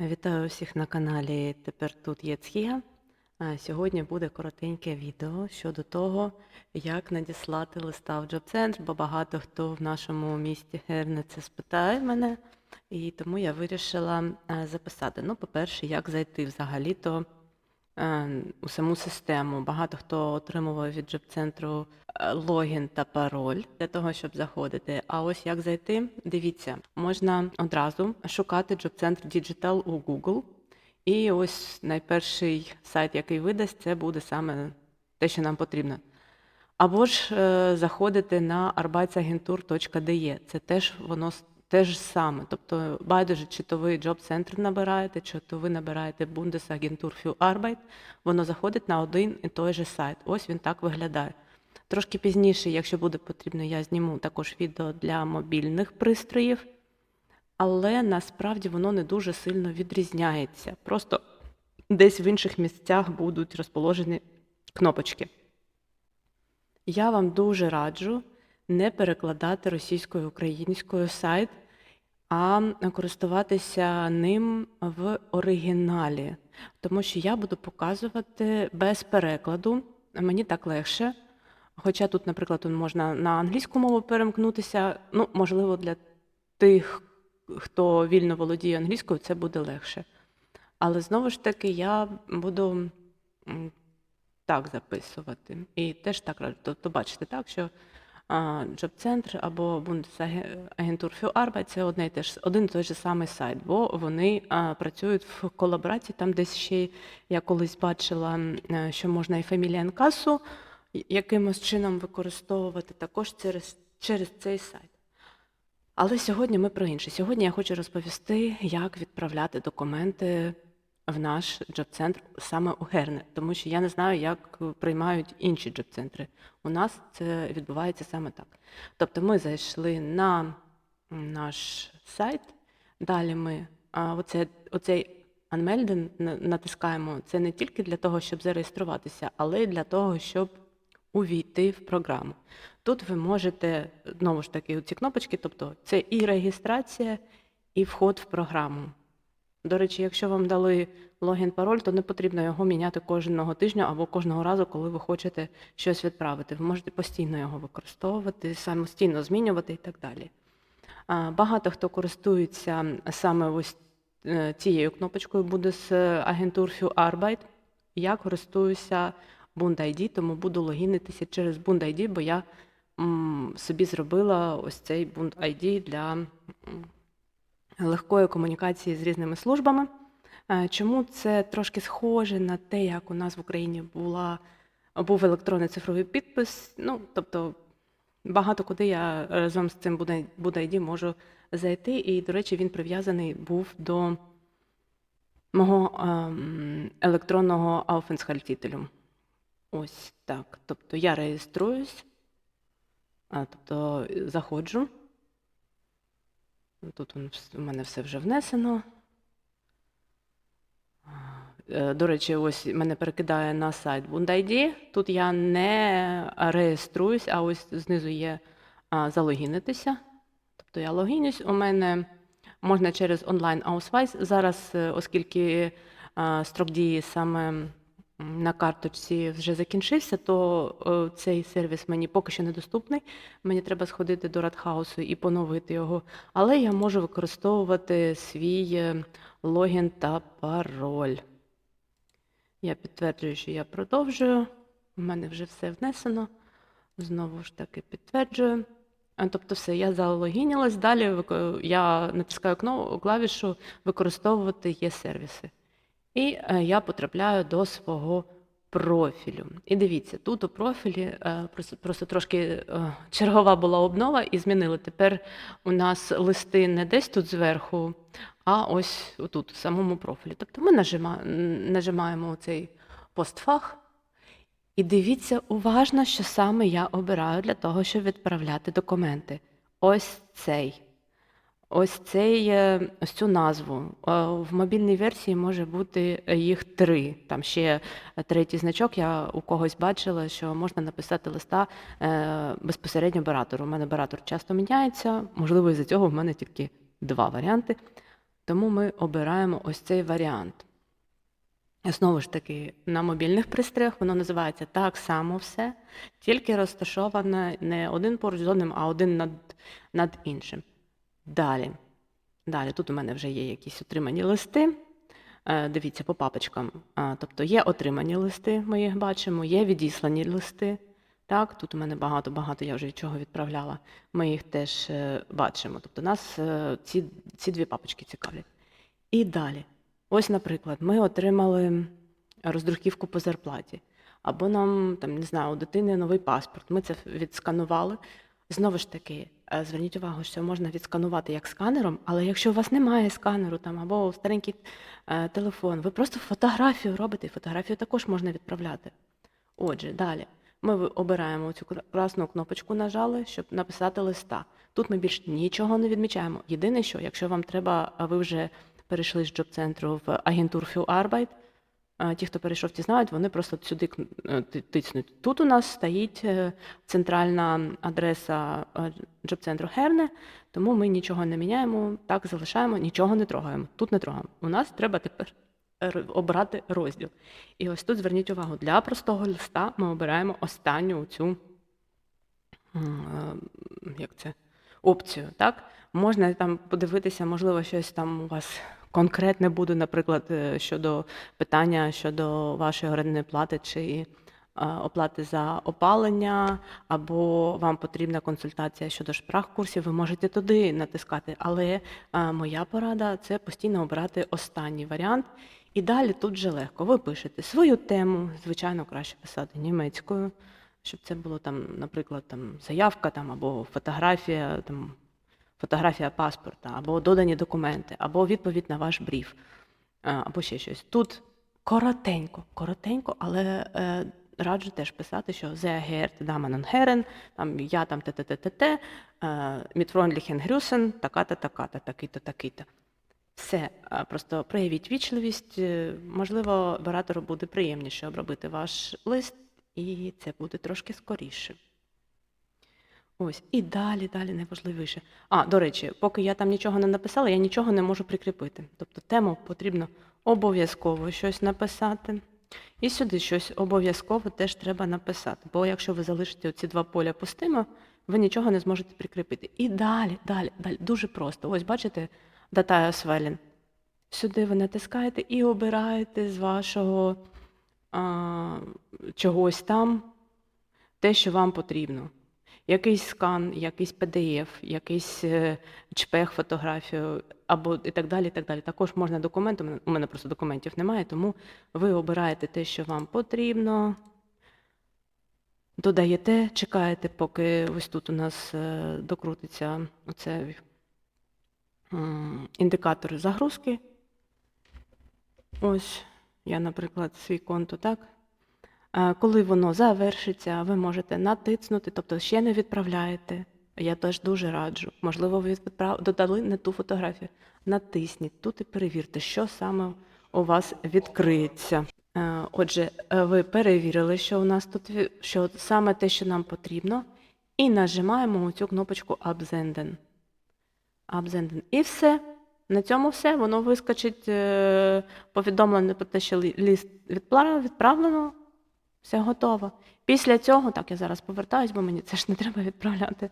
Вітаю всіх на каналі Тепер тут є Цхія. Сьогодні буде коротеньке відео щодо того, як надіслати листа в джоб-центр, бо багато хто в нашому місті Герне це спитає мене, і тому я вирішила записати. Ну, по-перше, як зайти взагалі-то у саму систему. Багато хто отримував від джоб-центру е, логін та пароль для того, щоб заходити. А ось як зайти? Дивіться, можна одразу шукати джоб-центр Digital у Google. І ось найперший сайт, який видасть, це буде саме те, що нам потрібно. Або ж е, заходити на arbeitsagentur.de. Це теж воно те ж саме. Тобто, байдуже, чи то ви джоб-центр набираєте, чи то ви набираєте Bundesagentur für Arbeit, воно заходить на один і той же сайт. Ось він так виглядає. Трошки пізніше, якщо буде потрібно, я зніму також відео для мобільних пристроїв, але насправді воно не дуже сильно відрізняється. Просто десь в інших місцях будуть розположені кнопочки. Я вам дуже раджу не перекладати російською українською сайт, а користуватися ним в оригіналі. Тому що я буду показувати без перекладу. Мені так легше. Хоча тут, наприклад, можна на англійську мову перемкнутися. Ну, можливо, для тих, хто вільно володіє англійською, це буде легше. Але знову ж таки, я буду так записувати. І теж так раджу. Тобто, бачите, так, що джоб-центр або Bundesagentur für Arbeit – це одне і те ж, один і той же самий сайт, бо вони працюють в колаборації. Там десь ще я колись бачила, е, що можна і фамілія-касу якимось чином використовувати також через, через цей сайт. Але сьогодні ми про інше. Сьогодні я хочу розповісти, як відправляти документи в наш джоб-центр саме у Герне, тому що я не знаю, як приймають інші джоб-центри. У нас це відбувається саме так. Тобто ми зайшли на наш сайт, далі ми оце, оцей на- натискаємо. Це не тільки для того, щоб зареєструватися, але й для того, щоб увійти в програму. Тут ви можете, знову ж таки, ці кнопочки, тобто це і реєстрація, і вход в програму. До речі, якщо вам дали логін пароль, то не потрібно його міняти кожного тижня або кожного разу, коли ви хочете щось відправити. Ви можете постійно його використовувати, самостійно змінювати і так далі. Багато хто користується саме ось е, цією кнопочкою буде з für Arbeit. Я користуюся BundID, тому буду логінитися через BundID, бо я собі зробила ось цей BundID для легкої комунікації з різними службами. Е, Чому це трошки схоже на те, як у нас в Україні була, був електронний цифровий підпис? Ну, тобто багато куди я разом з цим буде можу зайти. І, до речі, він прив'язаний був до мого ем, електронного Aufenthaltstitel. Ось так. Тобто я реєструюсь, а, тобто заходжу. Тут у мене все вже внесено. Е, До речі, ось мене перекидає на сайт BundID. Тут я не реєструюсь, а ось знизу є залогінитися. Тобто я логінюсь. У мене можна через онлайн Ausweis. Зараз, е, оскільки а, строк дії саме на карточці вже закінчився, то е, цей сервіс мені поки що недоступний. Мені треба сходити до Радхаусу і поновити його. Але я можу використовувати свій е, логін та пароль. Я підтверджую, що я продовжую. У мене вже все внесено. Знову ж таки підтверджую. А, Тобто все, я залогінілась. Далі я натискаю клавішу використовувати є сервіси. І е, я потрапляю до свого профілю. І дивіться, тут у профілі е, просто, просто трошки е, чергова була обнова і змінили. Тепер у нас листи не десь тут зверху, а ось тут, в самому профілі. Тобто ми нажима, нажимаємо цей постфах. І дивіться уважно, що саме я обираю для того, щоб відправляти документи. Ось цей. Ось цей, е, ось цю назву. Е, В мобільній версії може бути е, їх три. Там ще третій значок. Я у когось бачила, що можна написати листа безпосередньо баратору. У мене баратор часто міняється, можливо, із-за цього в мене тільки два варіанти. Тому ми обираємо ось цей варіант. Знову ж таки, на мобільних пристроях воно називається так само все, тільки розташоване не один поруч з одним, а один над, над іншим. Далі. Далі, тут у мене вже є якісь отримані листи. Е, Дивіться по папочкам. Тобто є отримані листи, ми їх бачимо, є відіслані листи. Так, тут у мене багато-багато, я вже від чого відправляла. Ми їх теж е, бачимо. Тобто нас е, ці, ці дві папочки цікавлять. І далі. Ось, наприклад, ми отримали роздруківку по зарплаті. Або нам, там, не знаю, у дитини новий паспорт. Ми це відсканували. Знову ж таки, е, зверніть увагу, що можна відсканувати як сканером, але якщо у вас немає сканеру там, або старенький е, телефон, ви просто фотографію робите, і фотографію також можна відправляти. Отже, далі. Ми обираємо цю красну кнопочку, нажали, щоб написати листа. Тут ми більш нічого не відмічаємо. Єдине, що якщо вам треба, а ви вже перейшли з джоб-центру в агентур für Arbeit, ті, хто перейшов, ті знають, вони просто сюди е, тицнуть. Тут у нас стоїть е, центральна адреса е, джоб-центру Херне, тому ми нічого не міняємо, так залишаємо, нічого не трогаємо. Тут не трогаємо. У нас треба тепер обрати розділ. І ось тут зверніть увагу, для простого листа ми обираємо останню цю як це, опцію. Так? Можна там подивитися, можливо, щось там у вас конкретне буде, наприклад, е, щодо питання щодо вашої орендної плати чи е, оплати за опалення, або вам потрібна консультація щодо шпрах-курсів, ви можете туди натискати. Але е, моя порада це постійно обирати останній варіант. І далі тут вже легко. Ви пишете свою тему, звичайно, краще писати німецькою, щоб це було там, наприклад, там заявка там, або фотографія, там, фотографія паспорта, або додані документи, або відповідь на ваш бриф, або ще щось. Тут коротенько, коротенько, але е, раджу теж писати, що «Sehr geehrte Damen там я там т-т-т-т, е, «Mit freundlichen така-та, така-та, такий-то, такий-то. Все, просто проявіть вічливість. е, Можливо, оператору буде приємніше обробити ваш лист, і це буде трошки скоріше. Ось, і далі, далі найважливіше. А, до речі, поки я там нічого не написала, я нічого не можу прикріпити. Тобто тему потрібно обов'язково щось написати. І сюди щось обов'язково теж треба написати. Бо якщо ви залишите ці два поля пустими, ви нічого не зможете прикріпити. І далі, далі, далі. Дуже просто. Ось бачите, дата Свелін. Сюди ви натискаєте і обираєте з вашого а, чогось там те, що вам потрібно. Якийсь скан, якийсь PDF, якийсь е, чпех, фотографію, або і так далі. і так далі. Також можна документ, у мене- просто документів немає, тому ви обираєте те, що вам потрібно, додаєте, чекаєте, поки ось тут у нас е, докрутиться оце індикатор загрузки. Ось я, наприклад, свій конто так. Коли воно завершиться, ви можете натиснути, тобто ще не відправляєте. Я теж дуже раджу. Можливо, ви додали не ту фотографію. Натисніть тут і перевірте, що саме у вас відкриється. Отже, е, ви перевірили, що у нас тут що саме те, що нам потрібно, і нажимаємо цю кнопочку Absenden. Absenden. І все. На цьому все. Воно вискочить е, повідомлення про те, що лі- ліст відправлено. Все готово. Після цього, так, я зараз повертаюсь, бо мені це ж не треба відправляти.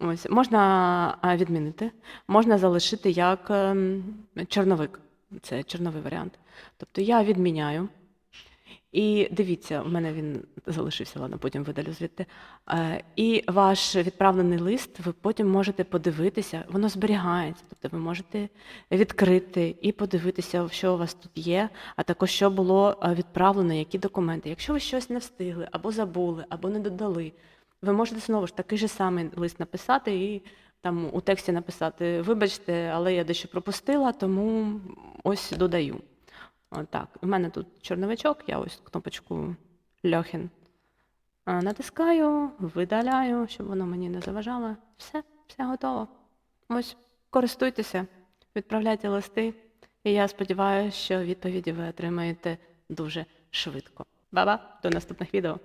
Ось, можна відмінити, можна залишити як ем, чорновик. Це чорновий варіант. Тобто я відміняю. І дивіться, у мене він залишився, ладно, потім видалю звідти. Е, І ваш відправлений лист ви потім можете подивитися, воно зберігається. Тобто ви можете відкрити і подивитися, що у вас тут є, а також що було е, відправлено, які документи. Якщо ви щось не встигли, або забули, або не додали, ви можете знову ж такий же самий лист написати і там у тексті написати: Вибачте, але я дещо пропустила, тому ось додаю. Отак. У мене тут чорновичок, я ось кнопочку Льохін натискаю, видаляю, щоб воно мені не заважало. Все, все готово. Ось, користуйтеся, відправляйте листи, і я сподіваюся, що відповіді ви отримаєте дуже швидко. Ба-ба, до наступних відео.